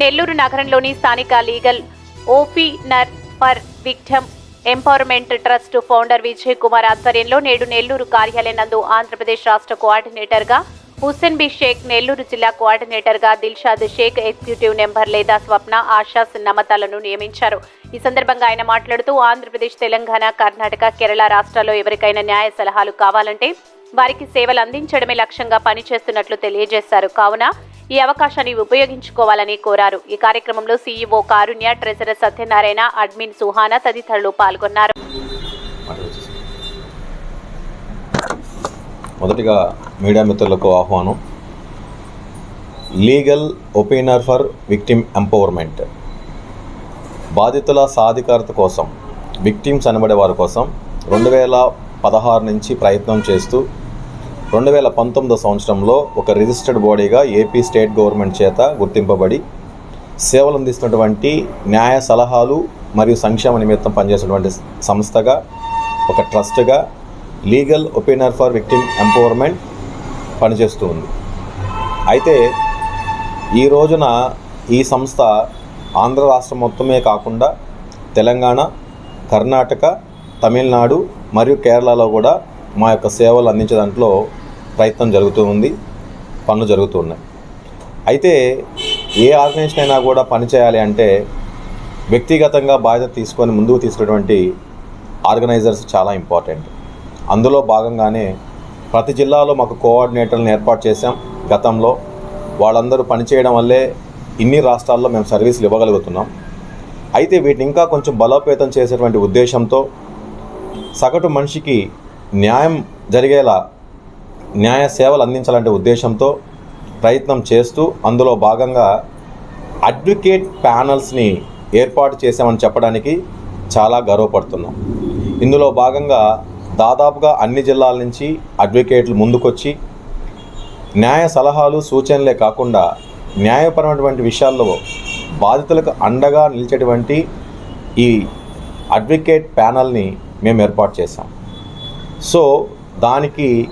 నెల్లూరు నగరంలోని స్థానిక legal ఓఫీనర్ for victim empowerment trust founder Vijay Kumar ఆధ్వర్యంలో నేడు నెల్లూరు కార్యాలయం నందు ఆంధ్రప్రదేశ్ రాష్ట్ర కోఆర్డినేటర్గా హుస్సేన్ బి షేక్ నెల్లూరు జిల్లా కోఆర్డినేటర్గా దిల్షాద్ షేక్ ఎగ్జిక్యూటివ్ నెంబర్ లేదా స్వప్న ఆశాస్ నమతాలను నియమించారు. ఈ సందర్భంగా ఆయన మాట్లాడుతూ ఆంధ్రప్రదేశ్ తెలంగాణ కర్ణాటక కేరళ రాష్ట్రాల్లో ఎవరికైనా న్యాయ సలహాలు కావాలంటే వారికి సేవలు అందించడమే లక్ష్యంగా పనిచేస్తున్నట్లు తెలియజేశారు. కావున ఈ అవకాశాన్ని ఉపయోగించుకోవాలని కోరారు. ఈ కార్యక్రమంలో CEO Karunya treasurer Satyanarayana admin Suhana తదితరులు పాల్గొన్నారు. మొదటిగా మీడియా మిత్రులకు ఆహ్వానం. Legal opener for victim empowerment. బాధితుల సాధికారత కోసం విక్టిమ్స్ అనబడే వారి కోసం రెండు వేల పదహారు నుంచి ప్రయత్నం చేస్తూ రెండు వేల పంతొమ్మిదో సంవత్సరంలో ఒక రిజిస్టర్డ్ బాడీగా ఏపీ స్టేట్ గవర్నమెంట్ చేత గుర్తింపబడి సేవలు అందిస్తున్నటువంటి న్యాయ సలహాలు మరియు సంక్షేమ నిమిత్తం పనిచేసినటువంటి సంస్థగా ఒక ట్రస్ట్గా legal opener for victim empowerment పనిచేస్తూ ఉంది. అయితే ఈ రోజున ఈ సంస్థ ఆంధ్ర రాష్ట్రం మొత్తమే కాకుండా తెలంగాణ కర్ణాటక తమిళనాడు మరియు కేరళలో కూడా మా యొక్క సేవలు అందించే దాంట్లో ప్రయత్నం జరుగుతూ ఉంది పనులు జరుగుతూ ఉన్నాయి. అయితే ఏ ఆర్గనైజేషన్ అయినా కూడా పనిచేయాలి అంటే వ్యక్తిగతంగా బాధ్యత తీసుకొని ముందుకు తీసుకున్నటువంటి ఆర్గనైజర్స్ చాలా ఇంపార్టెంట్. అందులో భాగంగానే ప్రతి జిల్లాలో మాకు కోఆర్డినేటర్లను ఏర్పాటు చేశాం గతంలో. వాళ్ళందరూ పనిచేయడం వల్లే ఇన్ని రాష్ట్రాల్లో మేము సర్వీసులు ఇవ్వగలుగుతున్నాం. అయితే వీటిని ఇంకా కొంచెం బలోపేతం చేసేటువంటి ఉద్దేశంతో సగటు మనిషికి న్యాయం జరిగేలా న్యాయ సేవలు అందించాలంటే ఉద్దేశంతో ప్రయత్నం చేస్తూ అందులో భాగంగా అడ్వకేట్ ప్యానల్స్ని ఏర్పాటు చేశామని చెప్పడానికి చాలా గర్వపడుతున్నాం. ఇందులో భాగంగా దాదాపుగా అన్ని జిల్లాల నుంచి అడ్వకేట్లు ముందుకొచ్చి న్యాయ సలహాలు సూచనలే కాకుండా న్యాయపరమైనటువంటి విషయాల్లో బాధితులకు అండగా నిలిచేటువంటి ఈ అడ్వకేట్ ప్యానల్ని మేము ఏర్పాటు చేశాం. సో దానికి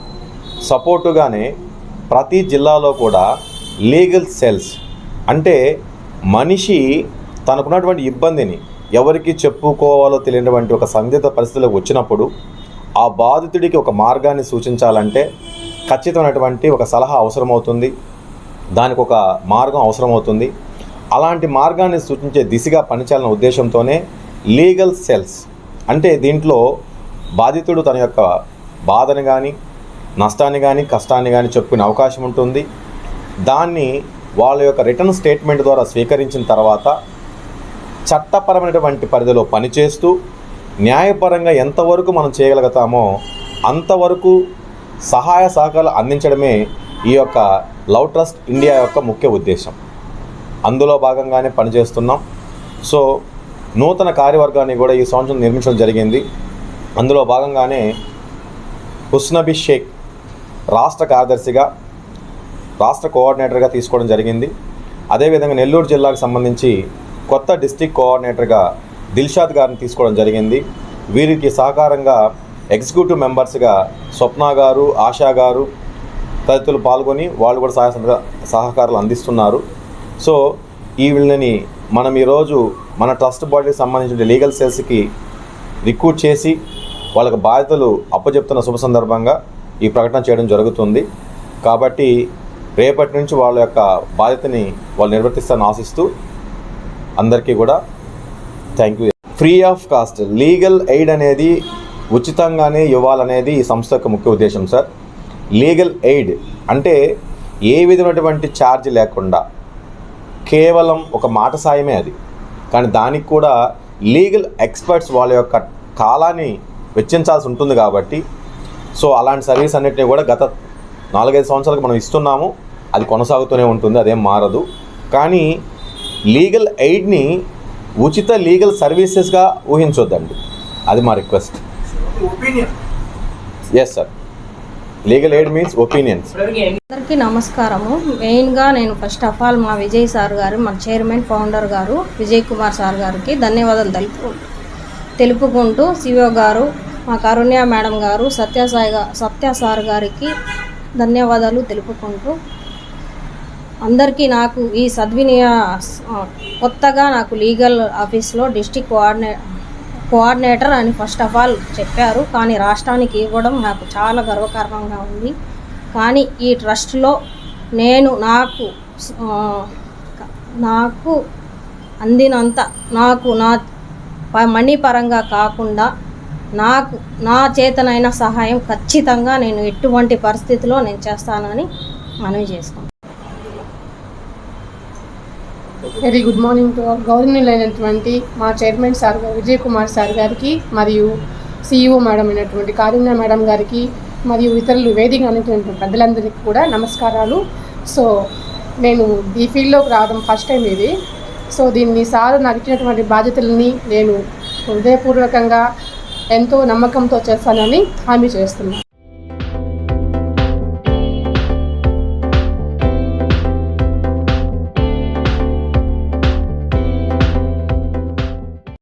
సపోర్టుగానే ప్రతి జిల్లాలో కూడా లీగల్ సెల్స్ అంటే మనిషి తనకున్నటువంటి ఇబ్బందిని ఎవరికి చెప్పుకోవాలో తెలియనటువంటి ఒక సందిగ్ధ పరిస్థితులకు వచ్చినప్పుడు ఆ బాధితుడికి ఒక మార్గాన్ని సూచించాలంటే ఖచ్చితమైనటువంటి ఒక సలహా అవసరమవుతుంది. దానికి ఒక మార్గం అవసరమవుతుంది. అలాంటి మార్గాన్ని సూచించే దిశగా పనిచేయాలన్న ఉద్దేశంతోనే లీగల్ సెల్స్ అంటే దీంట్లో బాధితుడు తన యొక్క బాధను కానీ నష్టాన్ని కానీ కష్టాన్ని కానీ చెప్పుకునే అవకాశం ఉంటుంది. దాన్ని వాళ్ళ యొక్క రిటర్న్ స్టేట్మెంట్ ద్వారా స్వీకరించిన తర్వాత చట్టపరమైనటువంటి పరిధిలో పనిచేస్తూ న్యాయపరంగా ఎంతవరకు మనం చేయగలుగుతామో అంతవరకు సహాయ సహకారాలు అందించడమే ఈ యొక్క లవ్ ట్రస్ట్ ఇండియా యొక్క ముఖ్య ఉద్దేశం. అందులో భాగంగానే పనిచేస్తున్నాం. సో నూతన కార్యవర్గాన్ని కూడా ఈ సంవత్సరం నిర్మించడం జరిగింది. అందులో భాగంగానే హుస్నబి షేక్ రాష్ట్ర కార్యదర్శిగా రాష్ట్ర కోఆర్డినేటర్గా తీసుకోవడం జరిగింది. అదేవిధంగా నెల్లూరు జిల్లాకు సంబంధించి కొత్త డిస్టిక్ కోఆర్డినేటర్గా దిల్షాద్ గారిని తీసుకోవడం జరిగింది. వీరికి సహకారంగా ఎగ్జిక్యూటివ్ మెంబర్స్గా స్వప్న గారు ఆశా గారు తదితరులు పాల్గొని వాళ్ళు కూడా సహాయ సహకారాలు అందిస్తున్నారు. సో ఈ వీళ్ళని మనం ఈరోజు మన ట్రస్ట్ బాడీకి సంబంధించిన లీగల్ సెల్స్కి రిక్రూట్ చేసి వాళ్ళకి బాధ్యతలు అప్పచెప్తున్న శుభ సందర్భంగా ఈ ప్రకటన చేయడం జరుగుతుంది. కాబట్టి రేపటి నుంచి వాళ్ళ యొక్క బాధ్యతని వాళ్ళు నిర్వర్తిస్తారని ఆశిస్తూ అందరికీ కూడా thank you. Free of cost legal aid అనేది ఉచితంగానే ఇవ్వాలనేది ఈ సంస్థ యొక్క ముఖ్య ఉద్దేశం సార్. లీగల్ ఎయిడ్ అంటే ఏ విధమైనటువంటి ఛార్జ్ లేకుండా కేవలం ఒక మాట సాయమే అది. కానీ దానికి కూడా లీగల్ ఎక్స్పర్ట్స్ వాళ్ళ యొక్క కాలాన్ని వెచ్చించాల్సి ఉంటుంది కాబట్టి సో అలాంటి సర్వీస్ అన్నిటిని కూడా గత నాలుగైదు సంవత్సరాలకు మనం ఇస్తున్నాము. అది కొనసాగుతూనే ఉంటుంది అదేం మారదు. కానీ లీగల్ ఎయిడ్ని ఉచిత లీగల్ సర్వీసెస్గా ఊహించొద్దండి. అది మా request. Opinion? Yes sir legal aid means opinions. అందరికీ నమస్కారము. మెయిన్గా నేను ఫస్ట్ ఆఫ్ ఆల్ మా విజయ్ సార్ గారు మా చైర్మన్ ఫౌండర్ గారు విజయ్ కుమార్ సార్ గారికి ధన్యవాదాలు తెలుపు తెలుపుకుంటూ సిఓ గారు మా కరుణ్య మేడం గారు సత్యసాయి సత్యసార్ సత్య సార్ గారికి ధన్యవాదాలు తెలుపుకుంటూ అందరికీ నాకు ఈ సద్వినియ కొత్తగా నాకు లీగల్ ఆఫీస్లో డిస్టిక్ కోఆర్డినే కోఆర్డినేటర్ అని ఫస్ట్ ఆఫ్ ఆల్ చెప్పారు. కానీ రాష్ట్రానికి ఇవ్వడం నాకు చాలా గర్వకారణంగా ఉంది. కానీ ఈ ట్రస్ట్లో నేను నాకు నాకు అందినంత నాకు నా ప- మనీ పరంగా కాకుండా నాకు నా చేతనైన సహాయం ఖచ్చితంగా నేను ఎటువంటి పరిస్థితిలో నేను చేస్తానని మనవి చేసుకున్నాను వెరీ గుడ్ మార్నింగ్ టు గౌరవనీయులైనటువంటి మా చైర్మన్ సార్ గారు విజయ్ కుమార్ సార్ గారికి మరియు సిఇఓ మేడం అయినటువంటి కారుణ్య మేడం గారికి మరియు ఇతరులు వేదిక అనేటువంటి పెద్దలందరికీ కూడా నమస్కారాలు. సో నేను ఈ ఫీల్డ్లోకి రావడం ఫస్ట్ టైం ఇది. సో దీన్ని సార్ నాకు ఇచ్చినటువంటి బాధ్యతలని నేను హృదయపూర్వకంగా ఎంతో నమ్మకంతో చేస్తానని హామీ చేస్తున్నాను.